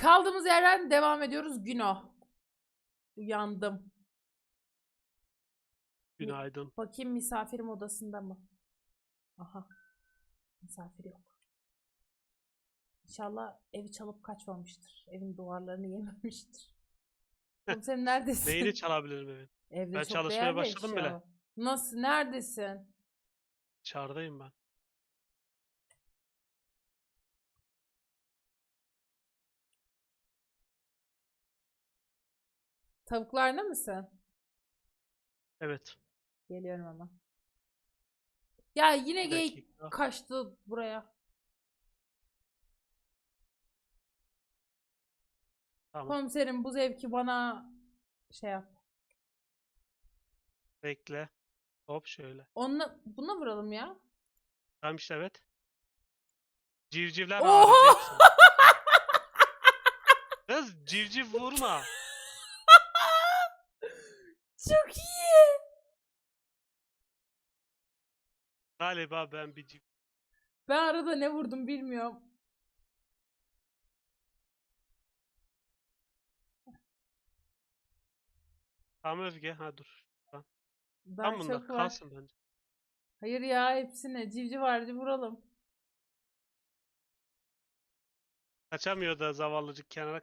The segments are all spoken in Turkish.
Kaldığımız yerden devam ediyoruz. Güno. Uyandım. Günaydın. Bakayım misafirim odasında mı? Aha. Misafir yok. İnşallah evi çalıp kaçmamıştır. Evin duvarlarını yememiştir. Komiserim neredesin? Neyini çalabilirim evin? Evde Ben çok çalışmaya değerli başladım eşya bile. var. Nasıl? Neredesin? Dışarıdayım ben. Tavuklarda mısın? Evet. Geliyorum ama. Ya yine Bir geyik dakika. kaçtı buraya. Tamam. Komiserim bu zevki bana şey yap. Bekle. Hop şöyle. Onunla, buna vuralım ya. Tamam işte evet. Civcivler Oha! Kız civciv vurma. Çok iyi. Galiba ben bir. Ben arada ne vurdum bilmiyorum. Tamam Özge. Ha dur. Daha Tam bunda. çok var. Kalsın bence. Hayır ya hepsine civciv harcı vuralım. Kaçamıyor da zavallıcık kenara.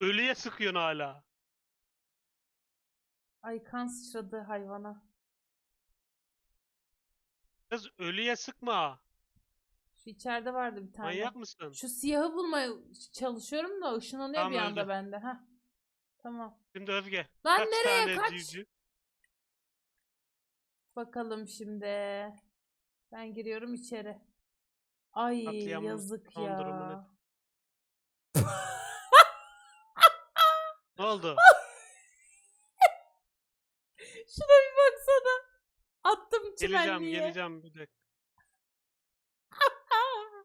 Ölüye sıkıyorsun hala. Ay kan sıçradı hayvana. Kız ölüye sıkma. Şu içeride vardı bir tane. Manyak mısın? Şu siyahı bulmaya çalışıyorum da ışınlanıyor Tamam, bir anda öldü. bende. Heh. Tamam. Şimdi Özge. Lan kaç nereye tane kaç? civciv? Bakalım şimdi. Ben giriyorum içeri. Ay Katliamın yazık son ya. Ne oldu? Şuna bir baksana. Attım geleceğim çimenliğe. geleceğim bir dakika.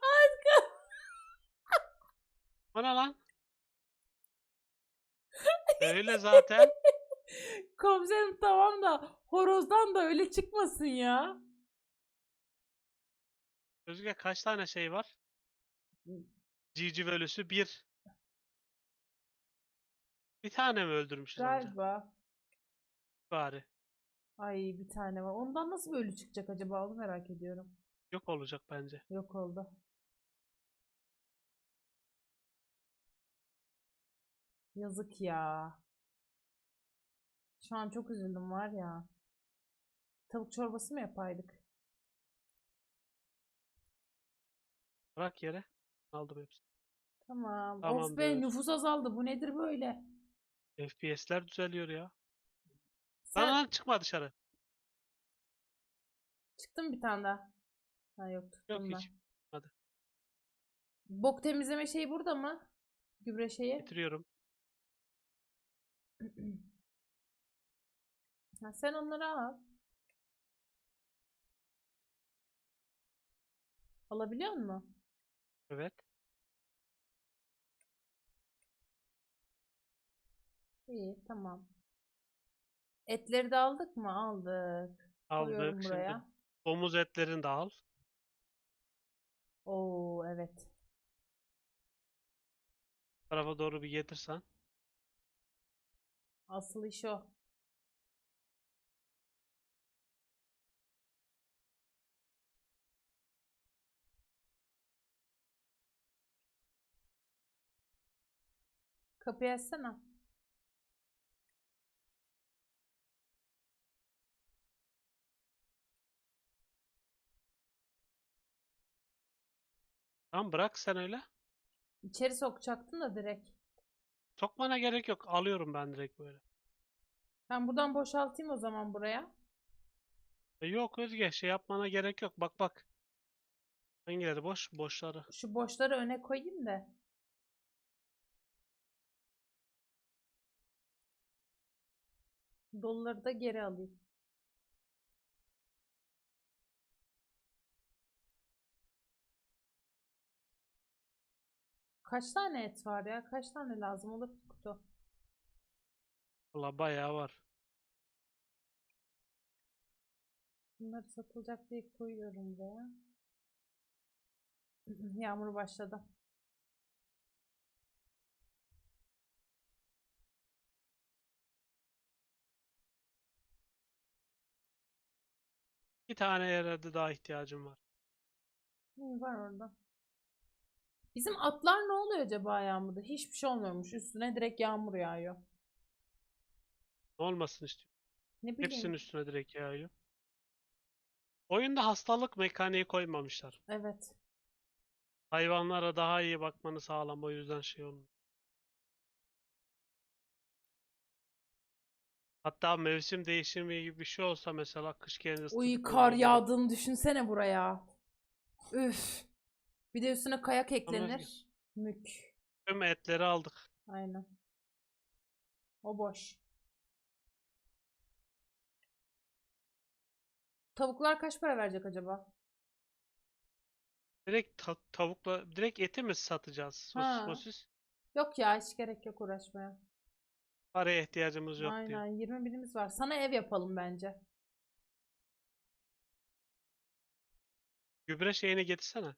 Harika. O ne lan? Öyle zaten. Komiserim tamam da horozdan da öyle çıkmasın ya. Özge kaç tane şey var? Civciv ölüsü bir. Bir tane mi öldürmüşüz? Galiba. Bari. Ay bir tane var. Ondan nasıl bir ölü çıkacak acaba onu merak ediyorum. Yok olacak bence. Yok oldu. Yazık ya. Şu an çok üzüldüm var ya. Tavuk çorbası mı yapaydık? Bırak yere. Aldım hepsini. Tamam. Of be Tamamdır. nüfus azaldı. Bu nedir böyle? FPS'ler düzeliyor ya. Sen Lan lan çıkma dışarı. çıktın bir tane daha. Ha yok Yok tuttum ben. hiç. Hadi. Bok temizleme şeyi burada mı? Gübre şeyi. Bitiriyorum. Ha, sen onları al. Alabiliyor musun? Evet. İyi, tamam. Etleri de aldık mı? Aldık. Koyuyorum Aldık. buraya. Şimdi domuz etlerini de al. Oo, evet. Bu tarafa doğru bir getirsen. Asıl iş o. Kapıyı açsana. Tamam bırak sen öyle. İçeri sokacaktın da direkt. Sokmana gerek yok. Alıyorum ben direkt böyle. Ben buradan boşaltayım o zaman buraya. E, Yok Özge şey yapmana gerek yok. Bak bak. Hangileri boş? Boşları. Şu boşları öne koyayım da. Doluları da geri alayım. Kaç tane et var ya? Kaç tane lazım olur ki kutu? Valla bayağı var. Bunları satılacak diye koyuyorum buraya. Yağmur başladı. Bir tane yerde daha ihtiyacım var. Hı, var orada. Bizim atlar ne oluyor acaba yağmurda? Hiçbir şey olmuyormuş. Üstüne direkt yağmur yağıyor. Ne olmasın istiyorum. Ne bileyim. Hepsinin üstüne direkt yağıyor. Oyunda hastalık mekaniği koymamışlar. Evet. Hayvanlara daha iyi bakmanı sağlam o yüzden şey olmuyor. Hatta mevsim değişimi gibi bir şey olsa mesela kış gelince Uy kar yağdığını düşünsene buraya. Üf. Bir de üstüne kayak eklenir. Mük. Tüm etleri aldık. Aynen. O boş. Tavuklar kaç para verecek acaba? Direkt ta- tavukla direkt eti mi satacağız? Ha. sosis. Yok ya hiç gerek yok uğraşmaya. Paraya ihtiyacımız yok diyor. Aynen 20 binimiz var. Sana ev yapalım bence. Gübre şeyini getirsene.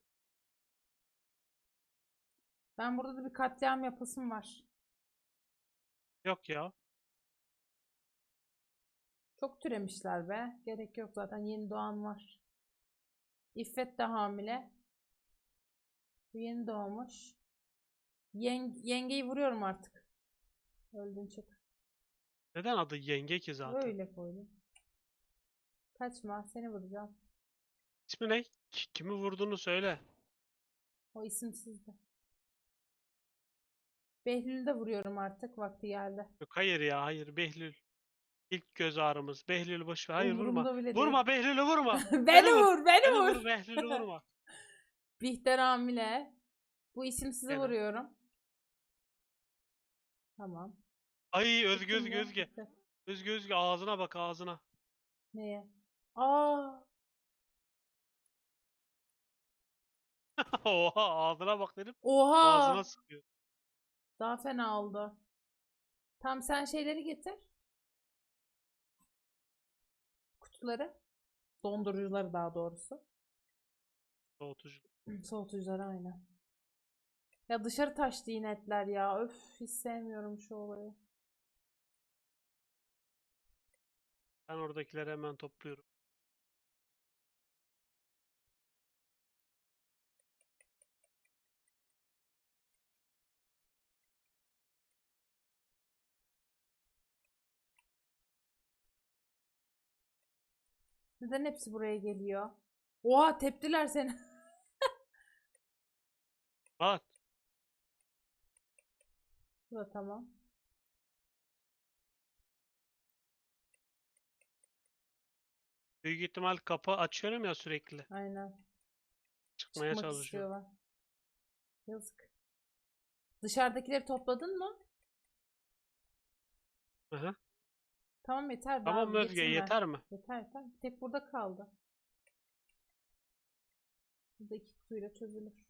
Ben burada da bir katliam yapasım var. Yok ya. Çok türemişler be. Gerek yok zaten yeni doğan var. İffet de hamile. Bu yeni doğmuş. Yeng yengeyi vuruyorum artık. Öldün çık. Neden adı yenge ki zaten? Öyle koydum. Kaçma seni vuracağım. İsmi ne? Ki- Kimi vurduğunu söyle. O isimsizdi. Behlül'ü de vuruyorum artık. Vakti geldi. Yok hayır ya hayır Behlül. İlk göz ağrımız. Behlül boş ver. Hayır vurma. Bile değil. Vurma Behlül'ü vurma. beni vur, beni vur. Behlül'ü vurma. Bihter hamile. Bu isimsizi Evet. vuruyorum. Tamam. Ay Özge Özge Özge. Özge Özge ağzına bak ağzına. Neye? Aa, Oha ağzına bak dedim. oha. Ağzına sıkıyor. Daha fena oldu. Tam sen şeyleri getir. Kutuları. Dondurucuları daha doğrusu. Soğutucu. Soğutucuları aynen. Ya dışarı taştı yine etler ya. Öf hiç sevmiyorum şu olayı. Ben oradakileri hemen topluyorum. Neden hepsi buraya geliyor? Oha teptiler seni. Bak. Bu da tamam. Büyük ihtimal kapı açıyorum ya sürekli. Aynen. Çıkmaya Çıkmak çalışıyor. istiyorlar. Yazık. Dışarıdakileri topladın mı? Hı. Tamam yeter. Tamam Özge yeter mi? Yeter yeter. Bir tek burada kaldı. Burada iki kutuyla çözülür.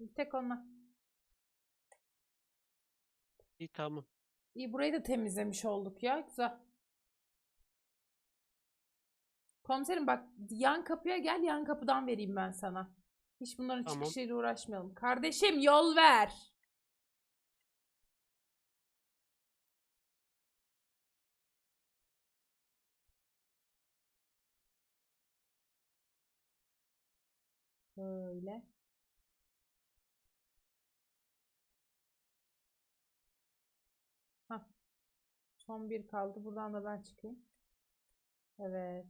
Bir tek onlar. İyi tamam. İyi burayı da temizlemiş olduk ya. Güzel. Komiserim bak yan kapıya gel yan kapıdan vereyim ben sana. Hiç bunların Tamam. çıkışıyla uğraşmayalım. Kardeşim yol ver. Böyle. Hah. Son bir kaldı. Buradan da ben çıkayım. Evet.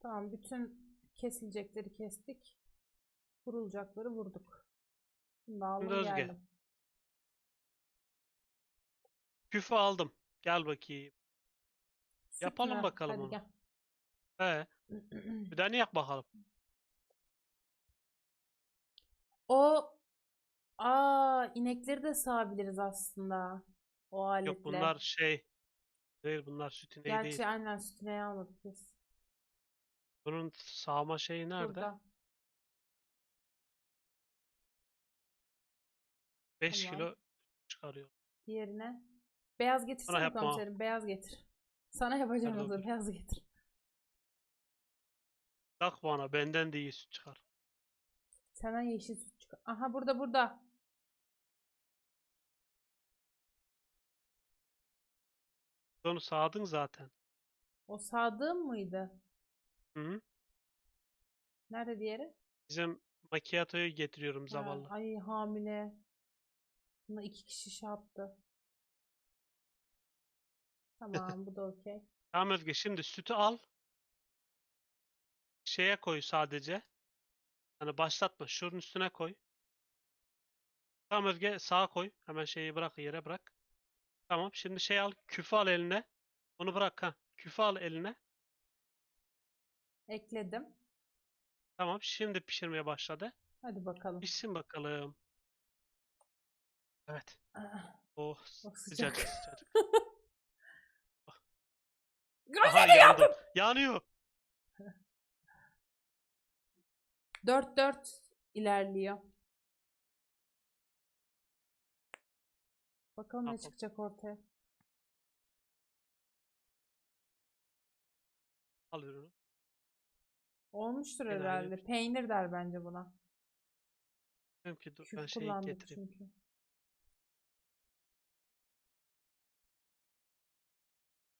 Tamam. Bütün kesilecekleri kestik. Vurulacakları vurduk. Şimdi aldım Şimdi Özge. geldim. Küfü aldım. Gel bakayım. Yapalım Süper. bakalım Hadi onu. gel. He. Bir tane yap bakalım. O aa inekleri de sağabiliriz aslında. O aletle. Yok bunlar şey. Değil bunlar süt ineği Gerçi değil. aynen sütüne almadık biz. Bunun sağma şeyi nerede? Burada. 5 Tamam. kilo çıkarıyor. Diğerine. Beyaz getirsene yapma. komiserim. Beyaz getir. Sana yapacağım Hadi hazır. bakayım. Beyaz getir. Tak bana benden de iyi süt çıkar. Sana yeşil süt çıkar. Aha burada burada. Onu sağdın zaten. O Sadık'ın mıydı? Hı -hı. Nerede diğeri? Bizim macchiato'yu getiriyorum Ha, zavallı. ay hamile. Buna iki kişi şey yaptı. Tamam bu da okey. Tamam Özge şimdi sütü al. Şeye koy sadece. Hani başlatma. Şunun üstüne koy. Tamam Özge sağa koy. Hemen şeyi bırak yere bırak. Tamam şimdi şey al. Küfü al eline. Onu bırak ha. Küfü al eline. Ekledim. Tamam şimdi pişirmeye başladı. Hadi bakalım. Pişsin bakalım. Evet. Ah, Oh Çok sıcacık sıcak. sıcacık. Gözlerim Aha yandı. Yanıyor. 4-4 ilerliyor. Bakalım ne çıkacak ortaya. Al ürünü. Olmuştur Fena herhalde. değilmiş. Peynir der bence buna. Diyorum ki dur Küf ben şeyi getireyim. çünkü.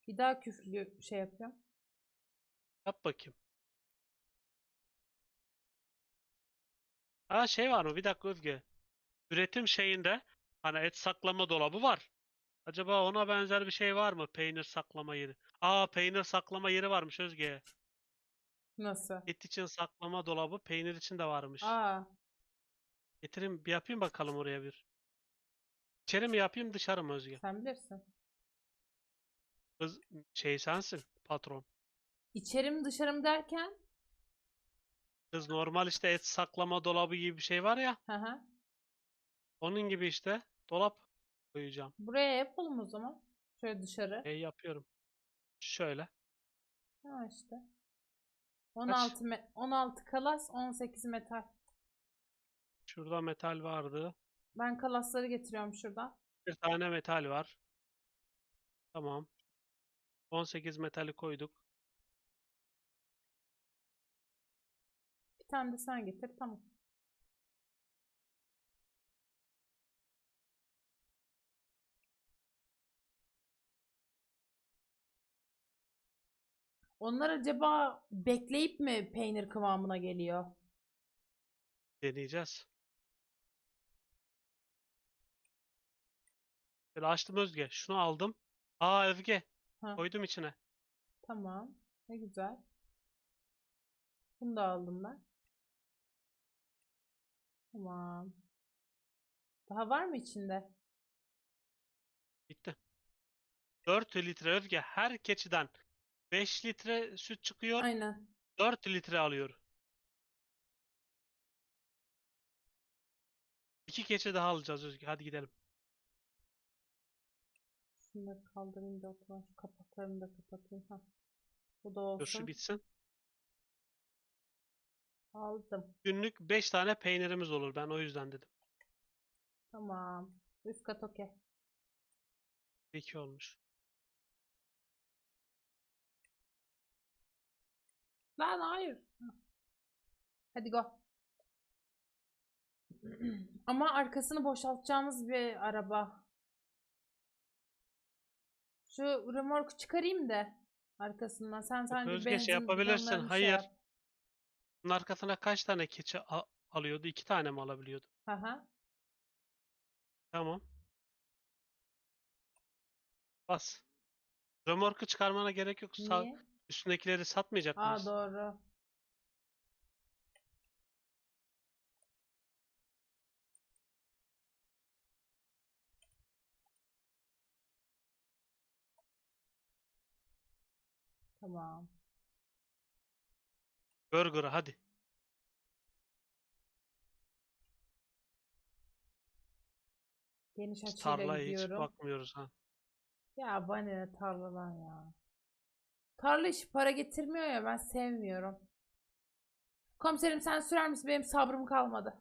Bir daha küflü şey yapıyorum. Yap bakayım. Ha şey var mı? Bir dakika Özge. Üretim şeyinde hani et saklama dolabı var. Acaba ona benzer bir şey var mı? Peynir saklama yeri. Aa peynir saklama yeri varmış Özge. Nasıl? Et için saklama dolabı peynir için de varmış. Aa, Getireyim bir yapayım bakalım oraya bir. İçeri mi yapayım dışarı mı Özge? sen bilirsin. Kız şey sensin patron. İçerim dışarım derken? Kız normal işte et saklama dolabı gibi bir şey var ya. Hı hı. Onun gibi işte dolap koyacağım. Buraya yapalım o zaman. Şöyle dışarı. E yapıyorum. Şöyle. Ha işte. 16 me 16 kalas, 18 metal. Şurada metal vardı. Ben kalasları getiriyorum şuradan. Bir tane metal var. Tamam. 18 metali koyduk. Bir tane de sen getir. Tamam. Onlar acaba bekleyip mi peynir kıvamına geliyor? Deneyeceğiz. Böyle açtım Özge. Şunu aldım. Aa Özge. Ha, Koydum içine. tamam. Ne güzel. Bunu da aldım ben. Tamam. Daha var mı içinde? Bitti. 4 litre Özge. Her keçiden 5 litre süt çıkıyor. Aynen. 4 litre alıyor. İki keçi daha alacağız Özge. Hadi gidelim. Şunları kaldırayım da o zaman şu kapaklarını da kapatayım. Ha. Bu da Dur şu olsun. bitsin. Aldım. Günlük 5 tane peynirimiz olur. Ben o yüzden dedim. Tamam. Üst kat okey. 2 olmuş. Lan hayır. Hadi go. Ama arkasını boşaltacağımız bir araba. Şu römorku çıkarayım da arkasından. Sen sadece Özge, şey benzin yapabilirsin. bidonlarını şey Hayır. yap. Bunun arkasına kaç tane keçi a- alıyordu? 2 tane mi alabiliyordu? Hı hı. Tamam. Bas. Römorku çıkarmana gerek yok. Sağ, Niye? üstündekileri satmayacak Aa doğru. Tamam. Burger'a hadi. Geniş açıyla tarlaya hiç gidiyorum. bakmıyoruz ha. Ya bana ne tarladan ya. Tarla işi para getirmiyor ya ben sevmiyorum. Komiserim sen sürer misin? Benim sabrım kalmadı.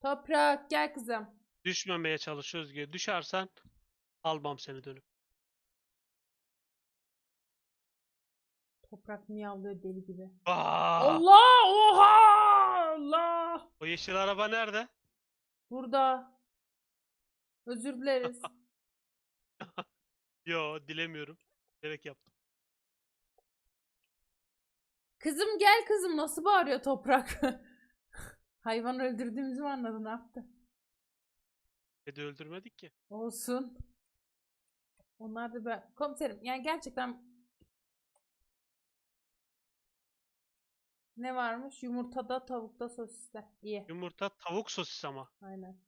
Toprak gel kızım. Düşmemeye çalışıyoruz ki. Düşersen almam seni dönüp. Toprak miyavlıyor deli gibi. Aa! Allah! Oha! Allah! O yeşil araba nerede? Burada. Özür dileriz. Yo dilemiyorum. Gerek yaptım. Kızım gel kızım nasıl bağırıyor toprak? Hayvan öldürdüğümüzü mü anladı ne yaptı? Kedi öldürmedik ki. Olsun. Onlar da ben... Komiserim yani gerçekten ne varmış? Yumurtada, tavukta, sosiste. İyi. Yumurta tavuk sosis ama. Aynen.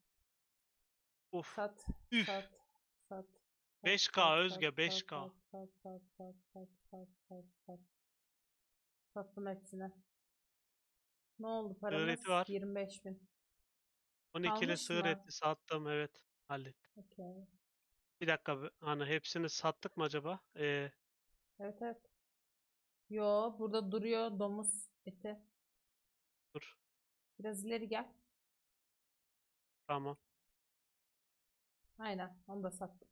Uf. Sat, Üf. sat, sat. sat, 5K sat, Özge, sat, 5K. Sat, sat, sat, sat, sat, sat, sat. Sattım hepsine. Ne oldu paramız? eti var. 25 bin. 12'li Kalmış sığır mı? eti sattım evet. Hallettim. Okey. Bir dakika be- hani hepsini sattık mı acaba? Ee, Evet evet. Yo burada duruyor domuz eti. dur. Biraz ileri gel. Tamam. Aynen onu da sattım.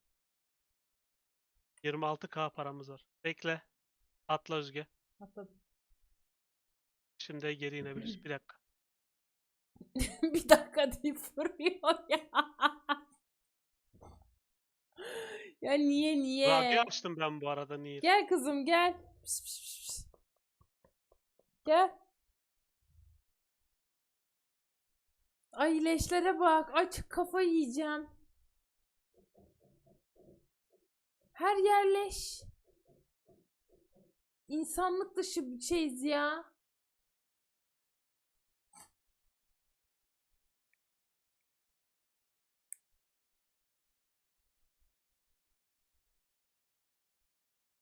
26K paramız var. Bekle. Atla Özge. Atladım. Şimdi geri inebiliriz. Bir dakika. bir dakika deyip vuruyor ya. ya niye niye? Radyo açtım ben bu arada niye? Gel kızım gel. Pis, pis, pis. Gel. Ay leşlere bak. Aç kafa yiyeceğim. Her yer leş. İnsanlık dışı bir şeyiz ya.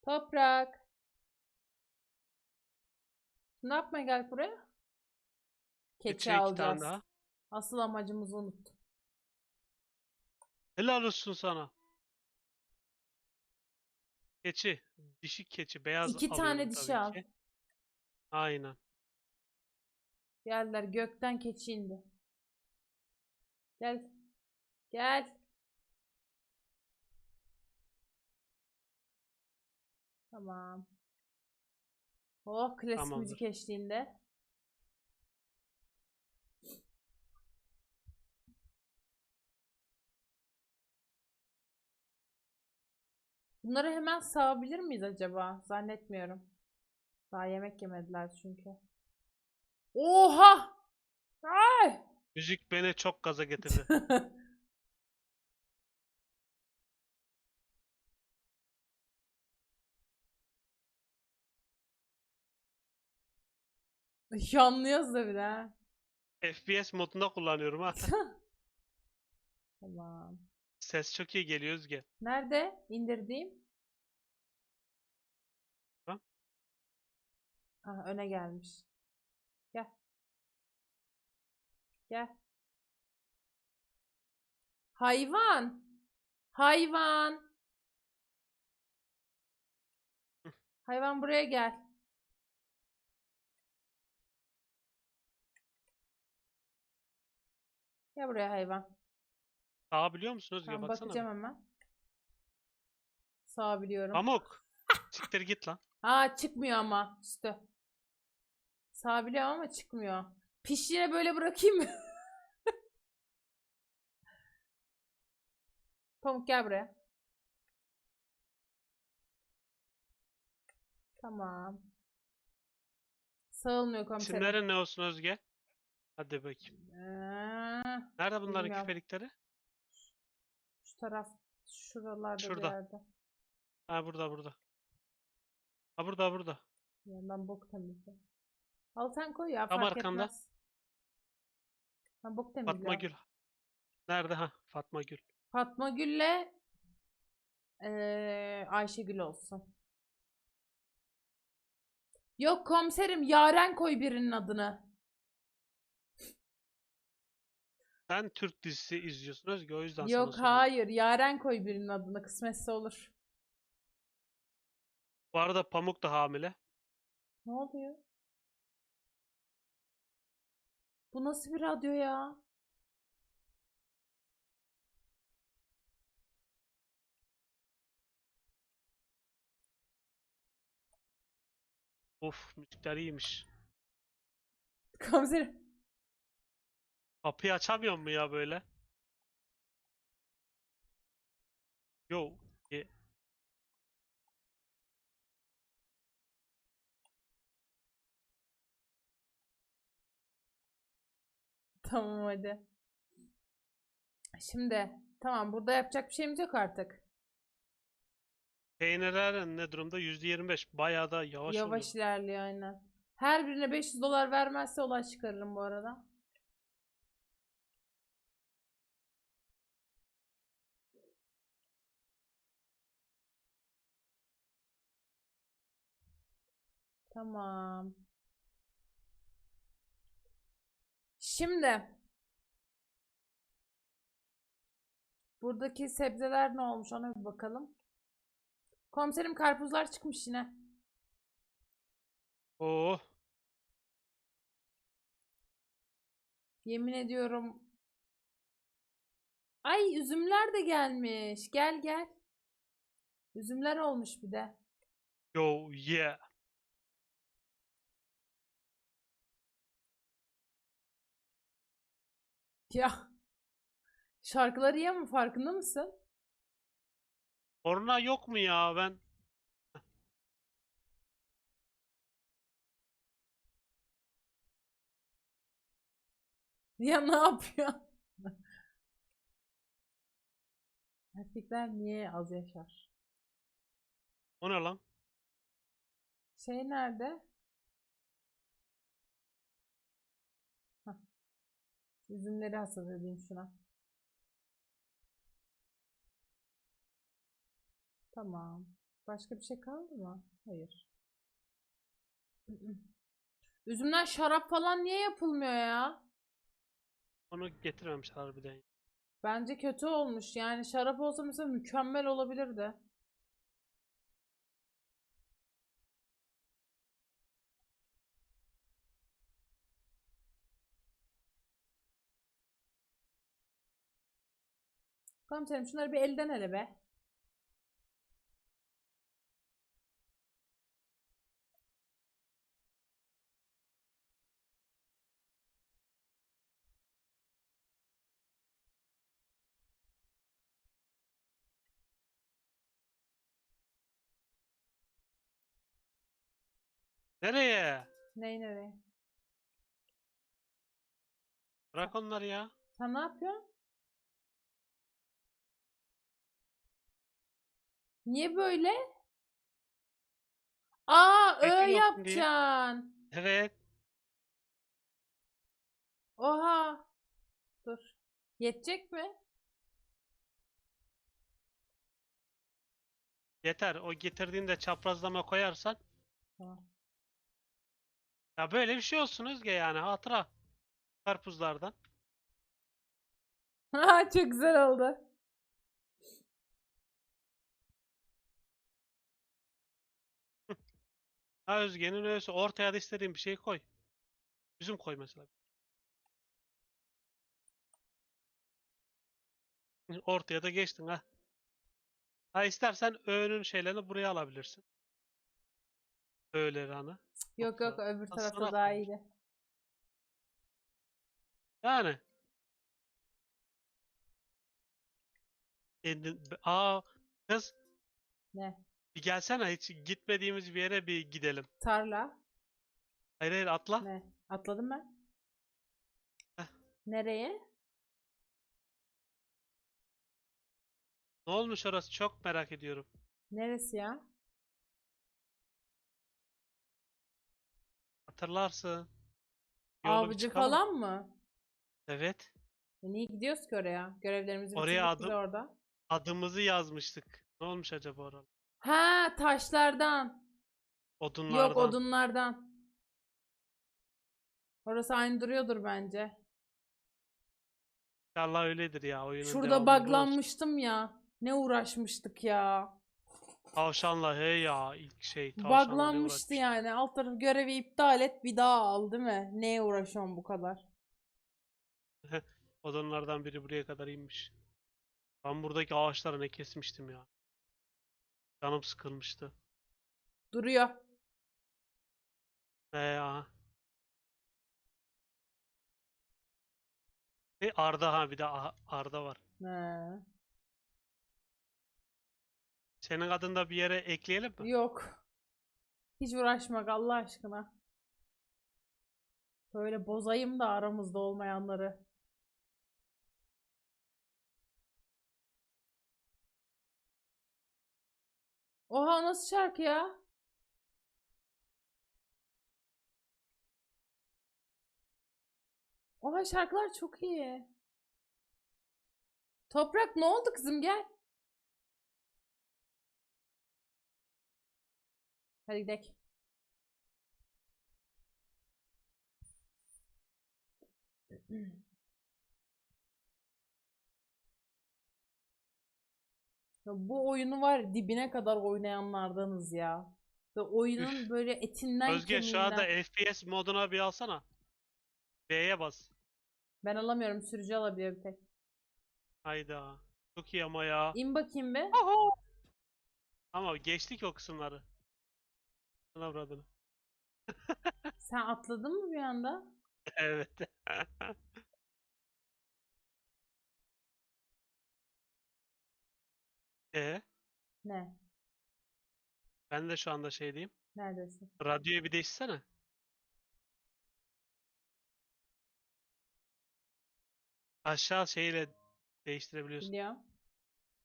Toprak. Ne yapmaya geldik buraya? Keçi Keçi iki tane alacağız. daha. Asıl amacımızı unuttum. Helal olsun sana. Keçi. Dişi keçi. Beyaz İki tane dişi tabii al. ki. Aynen. Geldiler gökten keçi indi. Gel. Gel. Tamam. Oh klasik Tamamdır. müzik eşliğinde. Bunları hemen sağabilir miyiz acaba? Zannetmiyorum. Daha yemek yemediler çünkü. Oha! Ay! Müzik beni çok gaza getirdi. Yanlıyoruz da bir de. ha. FPS modunda kullanıyorum ha. Tamam. Ses çok iyi geliyor Özge. Nerede indirdiğim? Ha? Ah, öne gelmiş. Gel. Gel. Hayvan. Hayvan. Hayvan buraya gel. Gel buraya hayvan. Sağ biliyor musun Özge? Tamam Baksana. bir. bakacağım hemen. Sağ biliyorum. Pamuk. Siktir git lan. Aa çıkmıyor ama üstü. Sağ biliyorum ama çıkmıyor. Pişliğine böyle bırakayım mı? Pamuk gel buraya. Tamam. Sağılmıyor komiserim. İsimleri ne olsun Özge? Hadi bakayım. Ee, Nerede bunların Bilmiyorum. küpelikleri? şu taraf şuralarda bir Şurada. yerde. Ha burada burada. Ha burada burada. Ya ben bok temizliyorum. Al sen koy ya Tam fark arkanda. etmez. Ben bok temizliyorum. Fatma Gül. Nerede ha? Fatma Gül. Fatma Gül'le eee Ayşegül olsun. Yok komiserim Yaren koy birinin adını. Sen Türk dizisi izliyorsun Özge o yüzden sana Yok soruyorum. hayır Yaren koy birinin adını kısmetse olur. Bu arada Pamuk da hamile. Ne oluyor? Bu nasıl bir radyo ya? Of müzikler iyiymiş. Komiserim. Kapıyı açamıyor mu ya böyle? Yo. E. Tamam hadi. Şimdi tamam burada yapacak bir şeyimiz yok artık. Peynirler ne durumda? %25. Bayağı da yavaş Yavaş oluyor. ilerliyor aynen. Her birine 500 dolar vermezse olay çıkarırım bu arada. Tamam. Şimdi buradaki sebzeler ne olmuş ona bir bakalım. Komiserim karpuzlar çıkmış yine. Oo. Yemin ediyorum. Ay üzümler de gelmiş. Gel gel. Üzümler olmuş bir de. Yo yeah. Ya. Şarkıları iyi ama farkında mısın? Korna yok mu ya? Ben Ya ne yapıyor? Erkekler niye az yaşar? o ne lan? Şey nerede? Üzümleri edeyim şuna. Tamam. Başka bir şey kaldı mı? Hayır. Üzümden şarap falan niye yapılmıyor ya? Onu getirmemişler harbiden. Bence kötü olmuş. Yani şarap olsa mesela mükemmel olabilirdi. Komiserim şunları bir elden ele be. Nereye? Ney nereye? Bırak onları ya. Sen ne yapıyorsun? Niye böyle? Aa, ö Etin olsun diye. yapacaksın. Evet. Oha. Dur. Yetecek mi? Yeter. O getirdiğinde çaprazlama koyarsan. Tamam. Ya böyle bir şey olsun Özge yani hatıra. Karpuzlardan. Ha, Çok güzel oldu. Ha Özge'nin öyleyse ortaya da istediğin bir şey koy. Üzüm koy mesela. Ortaya da geçtin ha. Ha istersen öğünün şeylerini buraya alabilirsin. Öğleri hani. Yok yok öbür tarafta daha iyiydi. Yani. Aa kız Ne? Bir gelsene hiç gitmediğimiz bir yere bir gidelim. Tarla. Hayır hayır atla. Ne? Atladım ben. Heh. Nereye? Ne olmuş orası çok merak ediyorum. Neresi ya? Hatırlarsın. Avcı çıkalım. falan mı? Evet. E niye gidiyoruz ki oraya? Görevlerimizi Oraya bitirdik biz adım- orada. Adımızı yazmıştık. Ne olmuş acaba orada? Ha taşlardan. Odunlardan. Yok odunlardan. Orası aynı duruyordur bence. İnşallah öyledir ya oyunun Şurada devamında olsun. buglanmıştım ya. Ne uğraşmıştık ya. Tavşanla he ya ilk şey. Tavşanla ne uğraşmıştık. yani. Alt tarafı görevi iptal et bir daha al değil mi? Neye uğraşıyorsun bu kadar? Odunlardan biri buraya kadar inmiş. Ben buradaki ağaçları ne kesmiştim ya. Canım sıkılmıştı. Duruyor. He ya. E Arda ha bir de A- Arda var. He. Senin adını da bir yere ekleyelim mi? Yok. Hiç uğraşmak Allah aşkına. Böyle bozayım da aramızda olmayanları. Oha nasıl şarkı ya? Oha şarkılar çok iyi. Toprak ne oldu kızım gel. Hadi gidelim. Ya bu oyunu var dibine kadar oynayanlardanız ya. Ve oyunun böyle etinden Özge şu anda. FPS moduna bir alsana. B'ye bas. Ben alamıyorum sürücü alabiliyor bir tek. Hayda. Çok iyi ama ya. İn bakayım be. Ama geçtik o kısımları. Ana avradını. Sen atladın mı bir anda? Evet. E Ne? ben de şu anda şeydeyim. Neredesin? Radyoyu bir değişsene. Aşağı şeyle değiştirebiliyorsun. Biliyorum.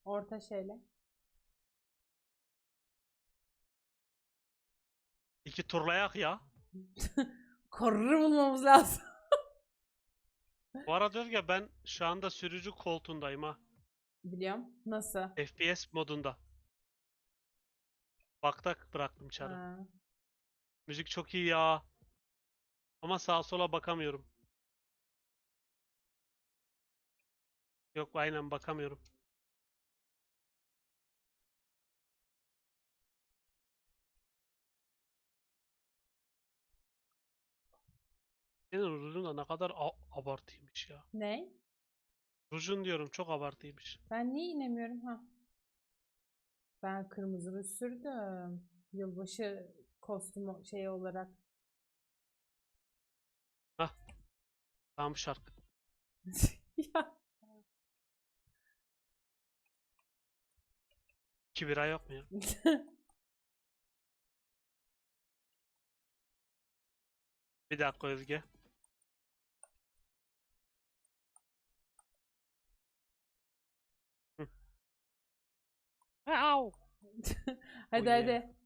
Orta şeyle. İki turlayak ya. Koruru bulmamız lazım. Bu arada Özge ben şu anda sürücü koltuğundayım ha. Biliyorum. Nasıl? FPS modunda. Baktak bıraktım çarı. Ha. Müzik çok iyi ya. Ama sağa sola bakamıyorum. Yok aynen bakamıyorum. Senin da ne kadar abartıymış ya. Ne? Rujun diyorum çok abartıymış. Ben niye inemiyorum ha? Ben kırmızı sürdüm. Yılbaşı kostümü şey olarak. Tamam şarkı. ya. İki bira yok mu ya? Bir dakika Özge. Au. hadi yeah. hadi.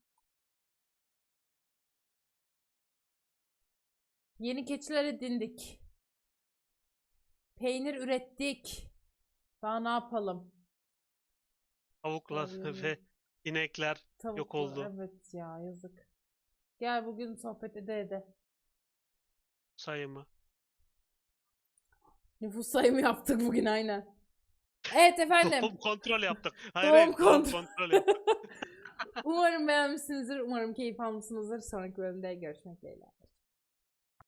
Yeni keçiler edindik. Peynir ürettik. Daha ne yapalım? Tavuklar Vallahi. ve inekler Tavuklu, oldu. Evet ya yazık. Gel bugün sohbet ede ede. sayımı. Nüfus sayımı yaptık bugün aynen. Evet efendim. Doğum kontrol yaptık. Hayır, Doğum hayır, kontrol. kontrol yaptık. Umarım beğenmişsinizdir. Umarım keyif almışsınızdır. Sonraki bölümde görüşmek dileğiyle.